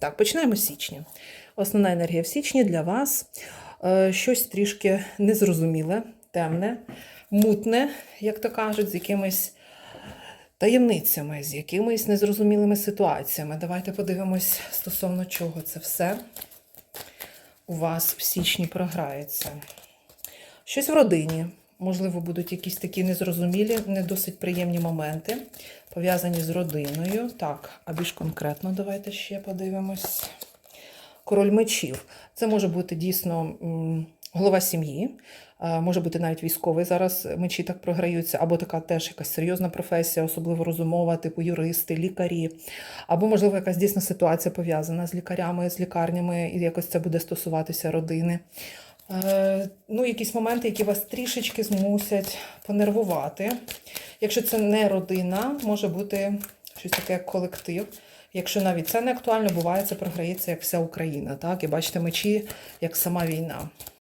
Так, починаємо з січня. Основна енергія в січні для вас е, щось трішки незрозуміле, темне, мутне, як то кажуть, з якимись таємницями, з якимись незрозумілими ситуаціями. Давайте подивимось стосовно чого це все у вас в січні програється. Щось в родині. Можливо, будуть якісь такі незрозумілі, не досить приємні моменти, пов'язані з родиною. Так, а більш конкретно давайте ще подивимось. Король мечів. Це може бути дійсно голова сім'ї, е, може бути навіть військовий. Зараз мечі так програються, або така теж якась серйозна професія, особливо розумова, типу юристи, лікарі, або, можливо, якась дійсна ситуація пов'язана з лікарями, з лікарнями, і якось це буде стосуватися родини. Е, Ну, якісь моменти, які вас трішечки змусять понервувати. Якщо це не родина, може бути щось таке як колектив. Якщо навіть це не актуально, буває, це програється як вся Україна. Так? І бачите, мечі, як сама війна.